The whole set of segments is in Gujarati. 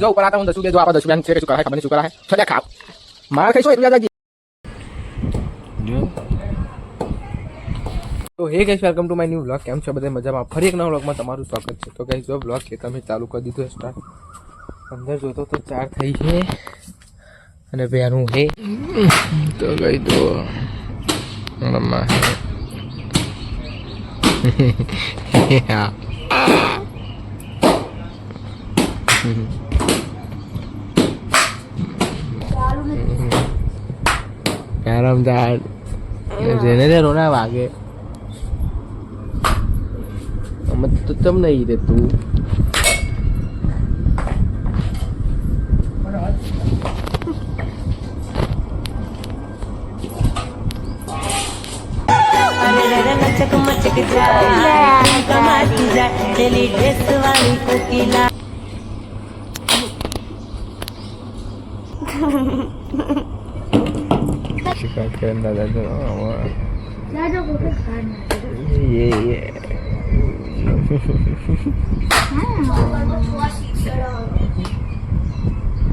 જો ઉપર આતા હું દસું બે જો આપા દસું બેન છે કે શું કરાય ખબર નહીં શું કરાય ચલે ખાવ. માર ખાઈશો એટલું યાદ તો hey guys welcome to my new vlog કેમ છો બધા? મજામાં? ફરી એક નવા વ્લોગમાં તમારું સ્વાગત છે. તો ગાઈસ જો વ્લોગ કે તમે ચાલુ કરી દીધું સ્ટાર્ટ અંદર જોતો તો ચાર થઈ છે. અને બેનું હે. તો ગઈ તો રમવા હા. cảm ơn Jadi ni rona bagi. Amat tu cem ni ide tu. चकमचक जा कमाती जा चली ड्रेस वाली शिकायत करना दादा मामा दादा को तो खाना ये ये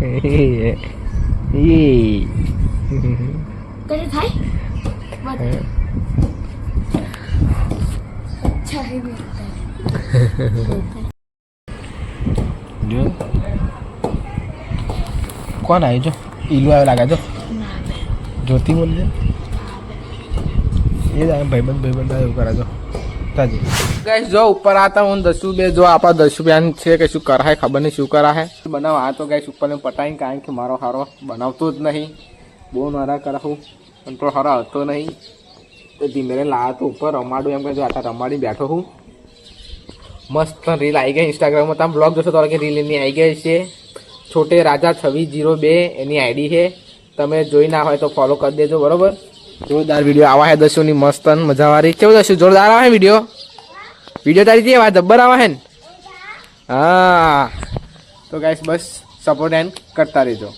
ये ये तेरे भाई अच्छा है मेरा Được કોણ આવ્યું જો? ઈલુ આવ્યો લાગે જો? જ્યોતિ બોલજે એ જ આવે ભાઈબંધ ભાઈબંધ આવ્યો કરે જો. તાજી. ગાઈસ જો ઉપર આતા હું દસુ બે, જો આપણા દસ બેન છે કે શું કરાય, ખબર નહીં શું કરાય. બનાવ આ તો ગાઈસ ઉપર પટાઈ કારણ કે મારો હારો બનાવતો જ નહીં. બહુ નારા કરાવું કંટ્રોલ હારો આવતો નહીં. તો ધીમે લાવ્યો તો ઉપર, રમાડું એમ કે જો આટા રમાડી બેઠો હું. મસ્ત રીલ આવી ગઈ ઇન્સ્ટાગ્રામમાં તમે બ્લોગ જોશો તો કે રીલ એની આવી ગઈ છે છોટે રાજા છવ્વીસ જીરો બે એની આઈડી છે. તમે જોઈ ના હોય તો ફોલો કરી દેજો, બરોબર? જોરદાર વીડિયો આવા હે દસ્યુની મસ્ત મજાવારી કેવું દસ્યુ, જોરદાર આવે વીડિયો વીડિયો તારી જે વાત, જબ્બર આવે ને? હા. તો ગાઈસ બસ સપોર્ટ એન્ડ કરતા રહેજો.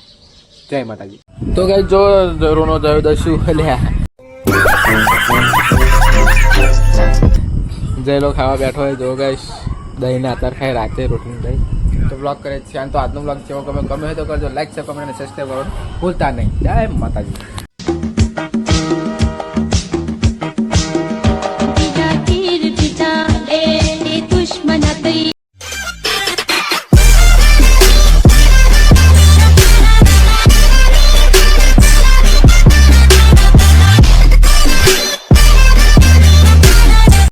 જય માતાજી. તો ગાઈસ જો રોનો થયો દસ્યુ લ્યા જયલો ખાવા બેઠો હોય જો ગાઈસ દહીં ને અત્યારે ખાય, રાતે રોટલી દહીં તો બ્લોગ કરે છે તો આજનો બ્લોગ જેવો ગમે ગમે તો કરજો. લાઈક છે કમેન્ટ અને સબસ્ક્રાઈબ કરો ભૂલતા નહીં. જય માતાજી.